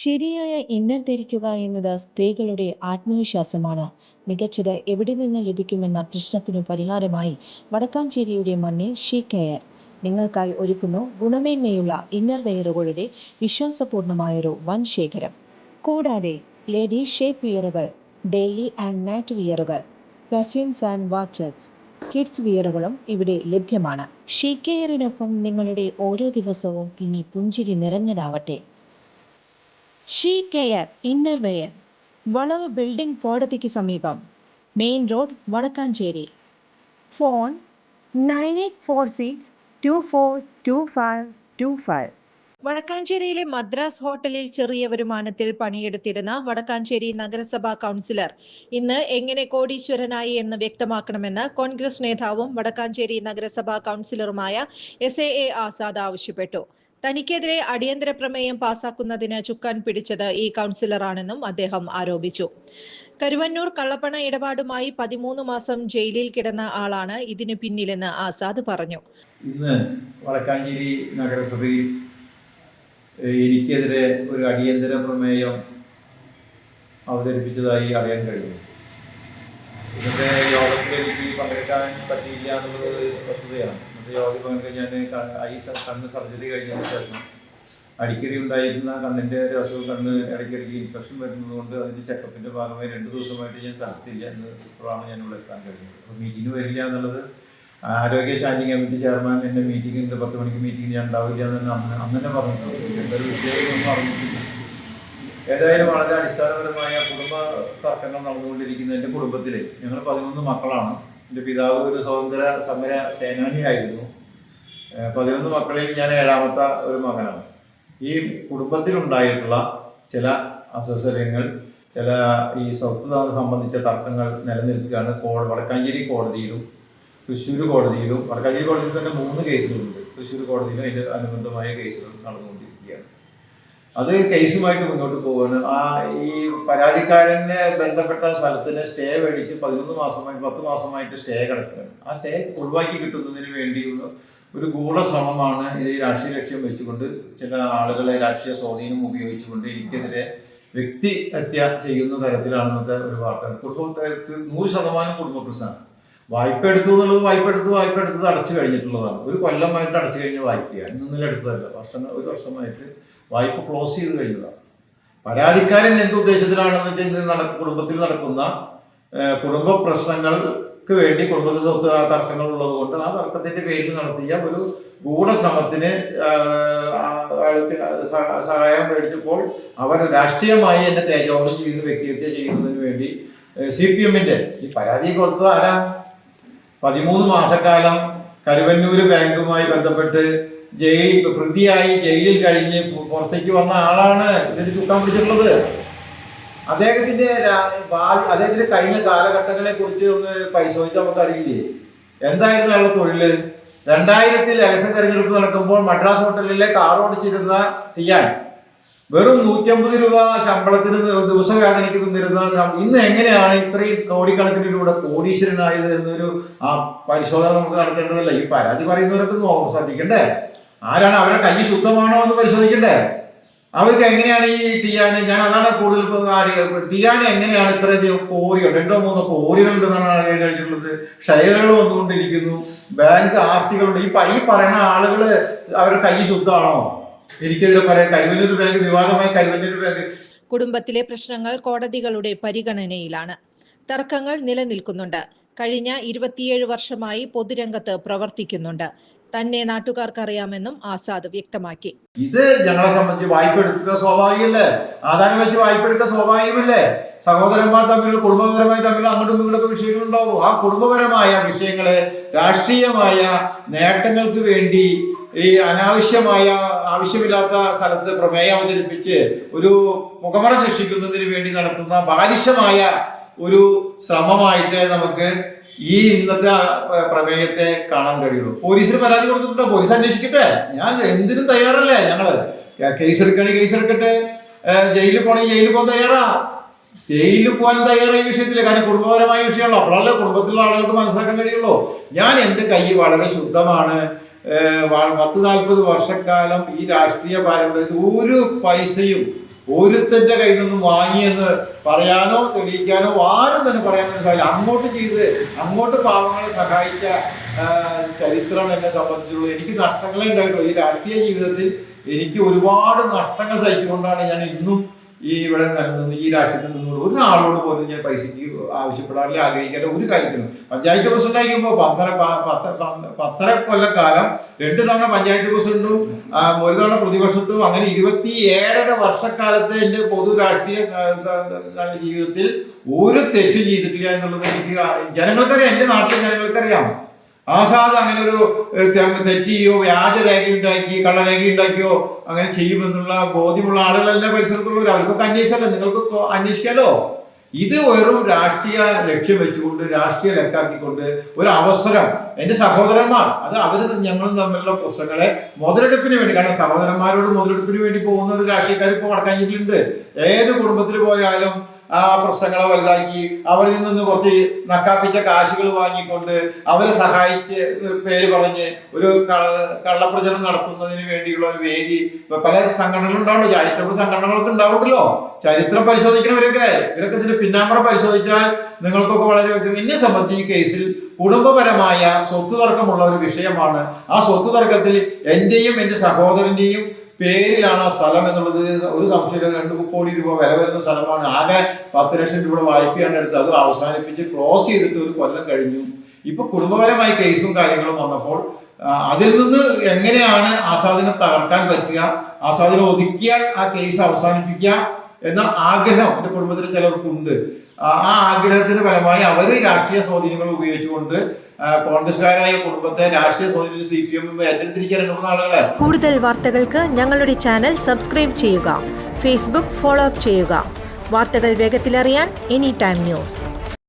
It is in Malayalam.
ശരിയായ ഇന്നർ ധരിക്കുക എന്നത് സ്ത്രീകളുടെ ആത്മവിശ്വാസമാണ്. മികച്ചത് എവിടെ നിന്ന് ലഭിക്കുമെന്ന പ്രശ്നത്തിനു പരിഹാരമായി വടക്കാഞ്ചേരിയുടെ മണ്ണിൽ ഷീ കെയർ നിങ്ങൾക്കായി ഒരുക്കുന്നു ഗുണമേന്മയുള്ള ഇന്നർ വെയറുകളുടെ വിശ്വാസപൂർണമായൊരു വൻ ശേഖരം. കൂടാതെ ലേഡി ഷേപ്പ് വിയറുകൾ ഡെയിലി ആൻഡ് നൈറ്റ് വിയറുകൾ പെർഫ്യൂംസ് ആൻഡ് വാച്ചസ് കിഡ്സ് വിയറുകളും ഇവിടെ ലഭ്യമാണ്. ഷീ കെയറിനൊപ്പം നിങ്ങളുടെ ഓരോ ദിവസവും ഇനി പുഞ്ചിരി നിറഞ്ഞതാവട്ടെ. ഷീ കെയർ ഇന്നർ വെയർ വളവ് ബിൽഡിംഗ് കോടതിക്ക് സമീപം. Main road Vadakkanchery. Phone nine eight four six two four two five two five. വടക്കാഞ്ചേരിയിലെ Madras ഹോട്ടലിൽ ചെറിയ വരുമാനത്തിൽ പണിയെടുത്തിരുന്ന വടക്കാഞ്ചേരി നഗരസഭാ കൗൺസിലർ ഇന്ന് എങ്ങനെ കോടീശ്വരനായി എന്ന് വ്യക്തമാക്കണമെന്ന് കോൺഗ്രസ് നേതാവും വടക്കാഞ്ചേരി നഗരസഭാ കൗൺസിലറുമായ എസ് എ ആസാദ് ആവശ്യപ്പെട്ടു. തനിക്കെതിരെ അടിയന്തര പ്രമേയം പാസാക്കുന്നതിന് ചുക്കാൻ പിടിച്ചത് ഈ കൗൺസിലറാണെന്നും അദ്ദേഹം ആരോപിച്ചു. കരുവന്നൂർ കള്ളപ്പണ ഇടപാടുമായി പതിമൂന്ന് മാസം ജയിലിൽ കിടന്ന ആളാണ് ഇതിനു പിന്നിലെന്ന് ആസാദ് പറഞ്ഞു. ഇന്ന് വടക്കാഞ്ചേരി നഗരസഭയിൽ എനിക്കെതിരെ ഒരു അടിയന്തര പ്രമേയം അവതരിപ്പിച്ചതായി അറിയാൻ കഴിയും. ഇന്നത്തെ യോഗത്തിൽ എനിക്ക് പങ്കെടുക്കാൻ പറ്റിയില്ല എന്നുള്ളത് വസ്തുതയാണ്. ഇന്നത്തെ യോഗത്തിൽ പങ്കെടുക്കാൻ ഞാൻ ഐ കണ്ണ് സർജറി കഴിഞ്ഞതിന് ശേഷം അടിക്കടി ഉണ്ടായിരുന്ന കണ്ണിന്റെ ഒരു അസുഖം കണ്ണ് ഇടയ്ക്കിടയ്ക്ക് ഇൻഫെക്ഷൻ വരുന്നത് കൊണ്ട് അതിന്റെ ചെക്കപ്പിന്റെ ഭാഗമായി രണ്ട് ദിവസമായിട്ട് ഞാൻ സ്ഥലത്തില്ല എന്ന് ഇപ്പോഴാണ് ഞാൻ ഇവിടെ എത്താൻ കഴിഞ്ഞത്. അപ്പോൾ മീറ്റിംഗ് വരില്ല എന്നുള്ളത് ആരോഗ്യ സ്റ്റാൻഡിംഗ് കമ്മിറ്റി ചെയർമാൻ എന്റെ മീറ്റിംഗ് ഉണ്ട്. പത്ത് മണിക്ക് മീറ്റിംഗ് ഞാൻ ഉണ്ടാവില്ല എന്ന് അന്ന് അന്ന് പറഞ്ഞിട്ടുണ്ട്. എന്തൊരു വിഷയമൊന്നും അറിഞ്ഞിട്ടില്ല. ഏതായാലും വളരെ അടിസ്ഥാനപരമായ കുടുംബ തർക്കങ്ങൾ നടന്നുകൊണ്ടിരിക്കുന്ന എന്റെ കുടുംബത്തിൽ ഞങ്ങൾ പതിനൊന്ന് മക്കളാണ്. എന്റെ പിതാവ് ഒരു സ്വതന്ത്ര സമര സേനാനിയായിരുന്നു. പതിനൊന്ന് മക്കളിൽ ഞാൻ ഏഴാമത്തെ ഒരു മകനാണ്. ഈ കുടുംബത്തിലുണ്ടായിട്ടുള്ള ചില അസ്വസര്യങ്ങൾ ചില ഈ സ്വത്ത് സംബന്ധിച്ച തർക്കങ്ങൾ നിലനിൽക്കുകയാണ് കോ വടക്കാഞ്ചേരി കോടതിയിലും തൃശ്ശൂർ കോടതിയിലും വടക്കാഞ്ചേരി കോടതിയിൽ തന്നെ മൂന്ന് കേസുകളുണ്ട്. തൃശ്ശൂർ കോടതിയിലും അതിന്റെ അനുബന്ധമായ കേസുകൾ നടന്നുകൊണ്ടിരിക്കുകയാണ്. അത് കേസുമായിട്ട് മുന്നോട്ട് പോവാണ്. ആ ഈ പരാതിക്കാരനെ ബന്ധപ്പെട്ട സ്ഥലത്തിന് സ്റ്റേ മേടിച്ച് പതിനൊന്ന് മാസമായി പത്ത് മാസമായിട്ട് സ്റ്റേ കിടക്കുകയാണ്. ആ സ്റ്റേ ഒഴിവാക്കി കിട്ടുന്നതിന് വേണ്ടിയുള്ള ഒരു ഗൂഢശ്രമമാണ് ഇത് ഈ രാഷ്ട്രീയ ലക്ഷ്യം വെച്ചുകൊണ്ട് ചില ആളുകളെ രാഷ്ട്രീയ സ്വാധീനം ഉപയോഗിച്ചുകൊണ്ട് എനിക്കെതിരെ വ്യക്തി ഹത്യ ചെയ്യുന്ന തരത്തിലാണെന്നത്തെ ഒരു വാർത്ത കുടുംബത്തെ നൂറ് ശതമാനം കുടുംബ പ്രശ്നമാണ് വായ്പ എടുത്തു എന്നുള്ളത് വായ്പ എടുത്ത് വായ്പ എടുത്തത് അടച്ചു കഴിഞ്ഞിട്ടുള്ളതാണ്. ഒരു കൊല്ലമായിട്ട് അടച്ചു കഴിഞ്ഞ വായ്പയാണ്. ഇന്നലെ എടുത്തതല്ല. വർഷങ്ങൾ ഒരു വർഷമായിട്ട് വായ്പ ക്ലോസ് ചെയ്ത് കഴിഞ്ഞതാണ്. പരാതിക്കാരൻ എന്ത് ഉദ്ദേശത്തിലാണെന്ന് വെച്ചാൽ കുടുംബത്തിൽ നടക്കുന്ന കുടുംബ പ്രശ്നങ്ങൾക്ക് വേണ്ടി കുടുംബത്തിൽ സ്വത്ത് തർക്കങ്ങൾ ഉള്ളത് കൊണ്ട് ആ തർക്കത്തിന്റെ പേരിൽ നടത്തിയ ഒരു ഗൂഢശ്രമത്തിന് സഹായം മേടിച്ചപ്പോൾ അവർ രാഷ്ട്രീയമായി എന്നെ തേജോഹം ചെയ്യുന്ന വ്യക്തിഹത്യ ചെയ്യുന്നതിന് വേണ്ടി സി പി എമ്മിന്റെ ഈ പരാതി കൊടുത്തത് ആരാ? പതിമൂന്ന് മാസക്കാലം കരുവന്നൂര് ബാങ്കുമായി ബന്ധപ്പെട്ട് ജയിൽ പ്രതിയായി ജയിലിൽ കഴിഞ്ഞ് പുറത്തേക്ക് വന്ന ആളാണ് ഇതിന് ചുക്കാൻ പിടിച്ചിട്ടുള്ളത്. അദ്ദേഹത്തിന്റെ അദ്ദേഹത്തിന്റെ കഴിഞ്ഞ കാലഘട്ടങ്ങളെ കുറിച്ച് ഒന്ന് പരിശോധിച്ചാൽ നമുക്കറിയില്ലേ? എന്തായിരുന്നു അയാളുടെ തൊഴിൽ? രണ്ടായിരത്തിൽ ഇലക്ഷൻ തെരഞ്ഞെടുപ്പ് നടക്കുമ്പോൾ മദ്രാസ് ഹോട്ടലിലെ കാർ ഓടിച്ചിരുന്ന തിയാൻ വെറും നൂറ്റമ്പത് രൂപ ശമ്പളത്തിന് ദിവസം വേദനയ്ക്ക് നിന്നിരുന്ന ഇന്ന് എങ്ങനെയാണ് ഇത്രയും കോടിക്കണക്കിന് ഇവിടെ കോടീശ്വരനായത് എന്നൊരു ആ പരിശോധന നമുക്ക് നടത്തേണ്ടതല്ല. ഈ പരാതി പറയുന്നവരൊക്കെ ശ്രദ്ധിക്കണ്ടേ? ആരാണ് അവരുടെ കൈ ശുദ്ധമാണോ എന്ന് പരിശോധിക്കണ്ടേ? അവർക്ക് എങ്ങനെയാണ് ഈ ടിയാന്? ഞാൻ അതാണ് കൂടുതൽ ടിയാന് എങ്ങനെയാണ് ഇത്രയധികം കോറികൾ രണ്ടോ മൂന്നോ കോറികൾ ഉണ്ടെന്നാണ് അറിയാൻ കഴിഞ്ഞിട്ടുള്ളത്. ഷെയറുകൾ വന്നുകൊണ്ടിരിക്കുന്നു. ബാങ്ക് ആസ്തികളുണ്ട്. ഈ ഈ പറയുന്ന ആളുകൾ അവരുടെ കൈ ശുദ്ധമാണോ? എനിക്കെതിരെ പറയാം കരുവന്നൂർ ബാങ്ക് വിവാദമായ കരുവന്നൂർ ബാങ്ക്. കുടുംബത്തിലെ പ്രശ്നങ്ങൾ കോടതികളുടെ പരിഗണനയിലാണ്. തർക്കങ്ങൾ നിലനിൽക്കുന്നുണ്ട്. കഴിഞ്ഞ ഇരുപത്തിയേഴ് വർഷമായി പൊതുരംഗത്ത് പ്രവർത്തിക്കുന്നുണ്ട്. തന്നെ നാട്ടുകാർക്കറിയാമെന്നും ആസാദ് വ്യക്തമാക്കി. ഇത് ഞങ്ങളെ സംബന്ധിച്ച് വായ്പ എടുക്കുക സ്വാഭാവികമല്ലേ? ആധാരം വെച്ച് വായ്പ എടുക്കുക സ്വാഭാവികമല്ലേ? സഹോദരന്മാർ തമ്മിൽ കുടുംബപരമായി തമ്മിൽ അങ്ങോട്ടും ഇങ്ങോട്ടൊക്കെ വിഷയങ്ങളുണ്ടാവും. ആ കുടുംബപരമായ വിഷയങ്ങളെ രാഷ്ട്രീയമായ നേട്ടങ്ങൾക്ക് വേണ്ടി ഈ അനാവശ്യമായ ആവശ്യമില്ലാത്ത സ്ഥലത്ത് പ്രമേയം അവതരിപ്പിച്ച് ഒരു മുഖമറ സൃഷ്ടിക്കുന്നതിന് വേണ്ടി നടത്തുന്ന ബാലിശമായ ഒരു ശ്രമമായിട്ട് നമുക്ക് ഈ ഇന്നത്തെ പ്രമേയത്തെ കാണാൻ കഴിയുള്ളൂ. പോലീസിന് പരാതി കൊടുത്തിട്ടുണ്ടോ? പോലീസ് അന്വേഷിക്കട്ടെ. ഞാൻ എന്തിനും തയ്യാറല്ലേ? ഞങ്ങൾ കേസ് എടുക്കണേ കേസ് എടുക്കട്ടെ ജയിലിൽ പോകണമെങ്കിൽ ജയിലിൽ പോകാൻ തയ്യാറാ. ജയിലിൽ പോകാൻ തയ്യാറായ വിഷയത്തിൽ കാരണം കുടുംബപരമായ വിഷയമാണല്ലോ. അപ്പോഴല്ലേ കുടുംബത്തിലുള്ള ആളുകൾക്ക് മനസ്സിലാക്കാൻ കഴിയുള്ളൂ. ഞാൻ എന്റെ കൈ വളരെ ശുദ്ധമാണ്. പത്ത് നാൽപ്പത് വർഷക്കാലം ഈ രാഷ്ട്രീയ പാരമ്പര്യത്തിൽ ഒരു പൈസയും ഒരുത്തന്റെ കയ്യിൽ നിന്നും വാങ്ങിയെന്ന് പറയാനോ തെളിയിക്കാനോ ആരും തന്നെ പറയാനോ സാധിക്കില്ല അങ്ങോട്ട് ചെയ്ത് അങ്ങോട്ട് പാവങ്ങളെ സഹായിച്ച ചരിത്രം എന്നെ സംബന്ധിച്ചുള്ളൂ എനിക്ക് നഷ്ടങ്ങളെ ഉണ്ടായിട്ടുള്ളൂ. ഈ രാഷ്ട്രീയ ജീവിതത്തിൽ എനിക്ക് ഒരുപാട് നഷ്ടങ്ങൾ സഹിച്ചുകൊണ്ടാണ് ഞാൻ ഇന്നും ഈ ഇവിടെ നിന്ന് ഈ രാഷ്ട്രീയത്തിൽ നിന്നുകൊണ്ട് ഒരാളോട് പോലും ഞാൻ പൈസയ്ക്ക് ആവശ്യപ്പെടാറില്ല ആഗ്രഹിക്കാതെ ഒരു കാര്യത്തിനും പഞ്ചായത്ത് പ്രസിഡന്റ് ആയിരിക്കുമ്പോൾ പത്തര പത്തര കൊല്ലക്കാലം രണ്ട് തവണ പഞ്ചായത്ത് പ്രസിഡന്റും ഒരു തവണ പ്രതിപക്ഷത്തും അങ്ങനെ ഇരുപത്തി ഏഴര വർഷക്കാലത്തെ എന്റെ പൊതു രാഷ്ട്രീയ ജീവിതത്തിൽ ഒരു തെറ്റും ചെയ്തിട്ടില്ല എന്നുള്ളത് എനിക്ക് ജനങ്ങൾക്കറിയാം എന്റെ നാട്ടിലെ ജനങ്ങൾക്കറിയാം. ആസാദ് അങ്ങനെ ഒരു തെറ്റിയോ വ്യാജരേഖ ഉണ്ടാക്കി കള്ളരേഖ ഉണ്ടാക്കിയോ അങ്ങനെ ചെയ്യുമെന്നുള്ള ബോധ്യമുള്ള ആളുകളല്ല പരിസരത്തുള്ളവർ അവർക്കൊക്കെ അന്വേഷിച്ചല്ലോ നിങ്ങൾക്ക് അന്വേഷിക്കാലോ? ഇത് വെറും രാഷ്ട്രീയ ലക്ഷ്യം വെച്ചുകൊണ്ട് രാഷ്ട്രീയ ലക്കാക്കിക്കൊണ്ട് ഒരു അവസരം എന്റെ സഹോദരന്മാർ അത് അവർ ഞങ്ങളും തമ്മിലുള്ള പ്രശ്നങ്ങളെ മുതലെടുപ്പിന് വേണ്ടി കാരണം സഹോദരന്മാരോട് മുതലെടുപ്പിന് വേണ്ടി പോകുന്ന ഒരു രാഷ്ട്രീയക്കാർ ഇപ്പോൾ വടക്കാഞ്ചേരിയിലുണ്ട്. ഏത് കുടുംബത്തിൽ പോയാലും ആ പ്രശ്നങ്ങളെ വലുതാക്കി അവരിൽ നിന്ന് കുറച്ച് നക്കാപ്പിച്ച കാശുകൾ വാങ്ങിക്കൊണ്ട് അവരെ സഹായിച്ച് പേര് പറഞ്ഞ് ഒരു കള്ളപ്രചരണം നടത്തുന്നതിന് വേണ്ടിയുള്ള ഒരു വേദി. പല സംഘടനകളും ഉണ്ടാവുള്ളൂ ചാരിറ്റബിൾ സംഘടനകളൊക്കെ ഉണ്ടാവുണ്ടല്ലോ. ചരിത്രം പരിശോധിക്കണവരൊക്കെ ഇവരൊക്കെ ഇതിന്റെ പിന്നാമ്പറ പരിശോധിച്ചാൽ നിങ്ങൾക്കൊക്കെ വളരെ വ്യക്തം. എന്നെ സംബന്ധിച്ച് ഈ കേസിൽ കുടുംബപരമായ സ്വത്ത് തർക്കമുള്ള ഒരു വിഷയമാണ്. ആ സ്വത്ത് തർക്കത്തിൽ എന്റെയും എന്റെ സഹോദരന്റെയും പേരിലാണ് ആ സ്ഥലം എന്നുള്ളത് ഒരു സംശയം രണ്ട് കോടി രൂപ വില വരുന്ന സ്ഥലമാണ്. ആകെ പത്ത് ലക്ഷം രൂപ വായ്പയാണ് എടുത്തത്. അത് അവസാനിപ്പിച്ച് ക്ലോസ് ചെയ്തിട്ട് ഒരു കൊല്ലം കഴിഞ്ഞു. ഇപ്പൊ കുടുംബപരമായി കേസും കാര്യങ്ങളും വന്നപ്പോൾ അതിൽ നിന്ന് എങ്ങനെയാണ് ആസാദിനെ തകർക്കാൻ പറ്റുക? ആസാദിനെ ഒതുക്കിയാൽ ആ കേസ് അവസാനിപ്പിക്കുക എന്ന ആഗ്രഹം എന്റെ കുടുംബത്തിൽ ചിലർക്കുണ്ട്. ആ ആഗ്രഹത്തിന്റെ ആഗ്രഹത്തിന് ഫലമായി അവർ രാഷ്ട്രീയ സ്വാധീനങ്ങൾ ഉപയോഗിച്ചുകൊണ്ട് കോൺഗ്രസ്കാരായ കുടുംബത്തെ രാഷ്ട്രീയ സ്വാധീനം സി പി എം ഏറ്റെടുത്തിരിക്കാൻ ആളുകളെ. കൂടുതൽ വാർത്തകൾക്ക് ഞങ്ങളുടെ ചാനൽ സബ്സ്ക്രൈബ് ചെയ്യുക ഫേസ്ബുക്ക് ഫോളോ അപ്പ് ചെയ്യുക. വാർത്തകൾ വേഗത്തിലറിയാൻ എനി ടൈം ന്യൂസ്